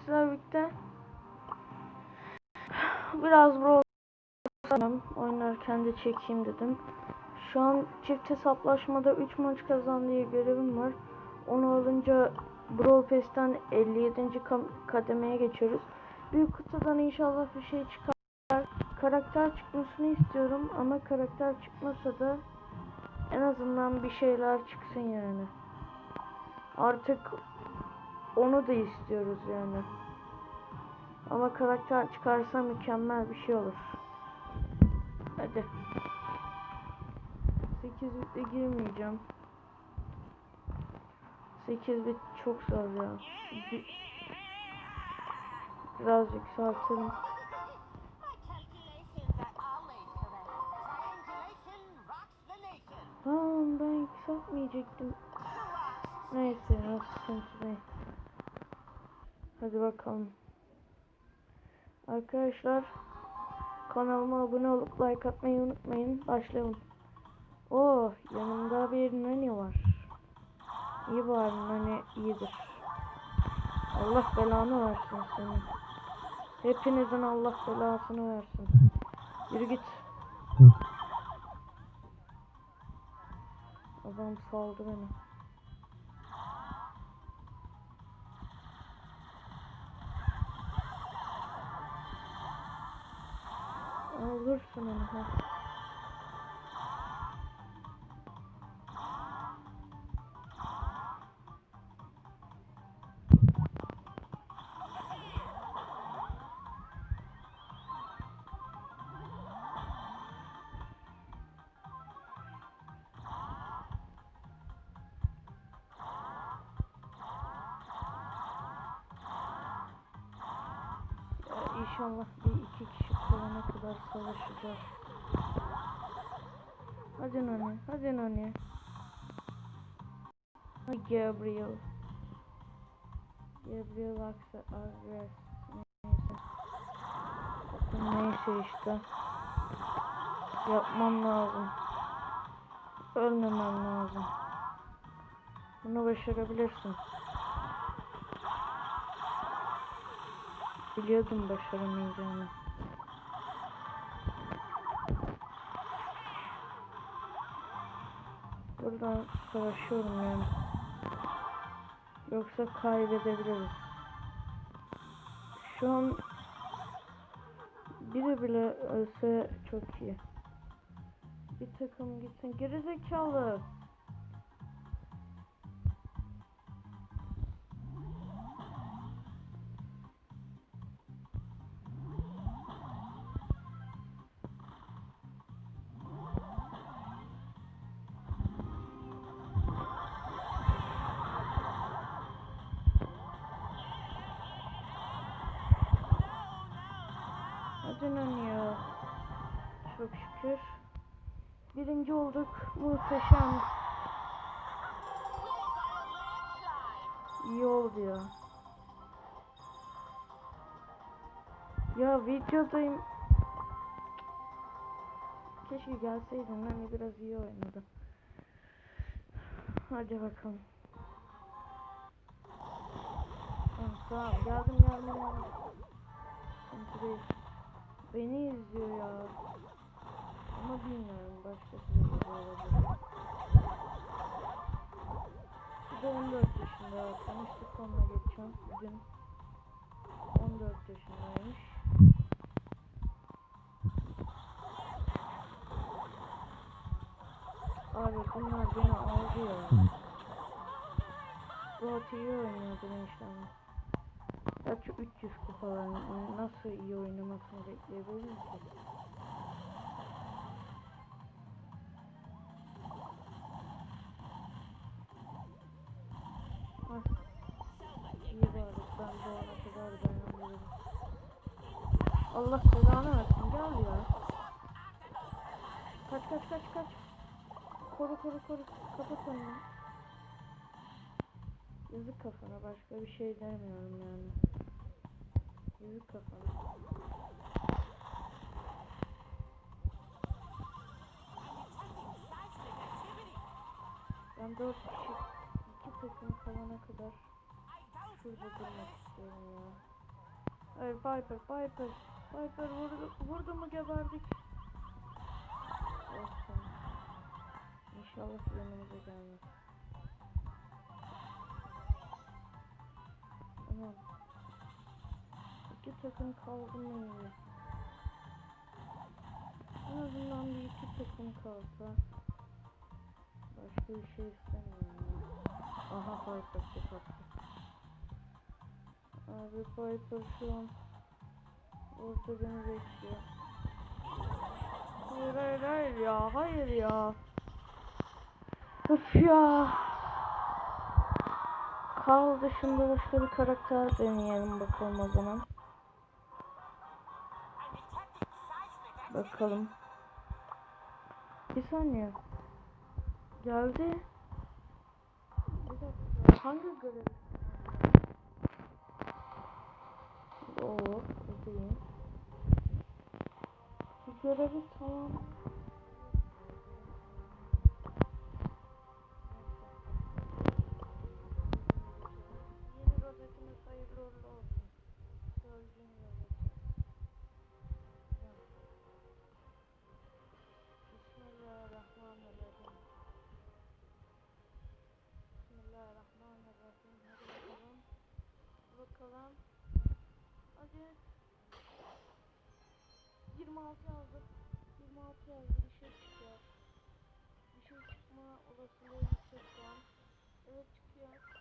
sizlerle birlikte biraz Brawl oynarken de çekeyim dedim. Şu an çift hesaplaşmada 3 maç kazan diye görevim var. Onu alınca Brawl Pass'ten 57. kam- kademeye geçiyoruz. Büyük kutudan inşallah bir şey çıkar. Karakter çıkmasını istiyorum ama karakter çıkmasa da en azından bir şeyler çıksın yani. Artık onu da istiyoruz yani. Ama karakter çıkarsa mükemmel bir şey olur. Hadi. 8 bitle girmeyeceğim. 8 bit çok zor ya. Bir- Biraz yükseltelim. Tamam ben yükseltmeyecektim. Neyse sıkıntı değil. Hadi bakalım. Arkadaşlar kanalıma abone olup like atmayı unutmayın. Başlayalım. Oh yanımda bir nani var. İyi bari nani iyidir. Allah belanı versin seni. Hepinizin Allah belasını versin. Yürü git. Adam saldı beni. Alırsın onu. İnşallah bir iki kişi kalana kadar savaşacağız. Hadi Nani, hadi Nani. Gabriel. Gabriel Aksa Agres. Neyse. Neyse işte. Yapmam lazım. Ölmemem lazım. Bunu başarabilirsin. Biliyordum başaramayacağımı. Buradan savaşıyorum yani. Yoksa kaybedebiliriz. Şu an biri bile ölse çok iyi. Bir takım gitsin. Gerizekalı. Şükür. Birinci olduk. Muhteşem. İyi oldu ya. Ya videodayım. Keşke gelseydin. Hani biraz iyi oynadı. Hadi bakalım. Tamam, tamam. Geldim geldim. Beni izliyor ya. Bilmiyorum başkası da izliyor olabilir. Bir de 14 yaşında. Tanıştık onunla geçen gün. 14 yaşındaymış. Abi bunlar beni aldı ya. Suat iyi oynuyordu demişler. Gerçi 300 kupalar nasıl iyi oynamasını bekleyebilirim ki? Allah belanı versin gel ya. Kaç kaç kaç kaç. Koru koru koru. Kapat onu. Yazık kafana başka bir şey demiyorum yani. Yazık kafana. Ben dört kişi iki takım kalana kadar şurada durmak istiyorum ya. Hayır Viper, Viper. Viper vurdu, vurdu mu geberdik. Olsun. İnşallah yanımıza gelmez. Aman. İki takım kaldı mı iyi? En azından bir iki takım kalsa. Başka bir şey istemiyorum. Aha Viper tek attı. Abi Viper şu an orada beni bekliyor. Hayır hayır hayır ya hayır ya. Öf ya. Carl dışında başka bir karakter deneyelim bakalım o zaman. Bakalım. Bir saniye. Geldi. Hangi görev? Oo, bu değil. Bu görevi tamam. 26 yazdı. 26 yazdı. Bir şey çıkıyor. Bir şey çıkma olasılığı yüksek şu an. Evet çıkıyor.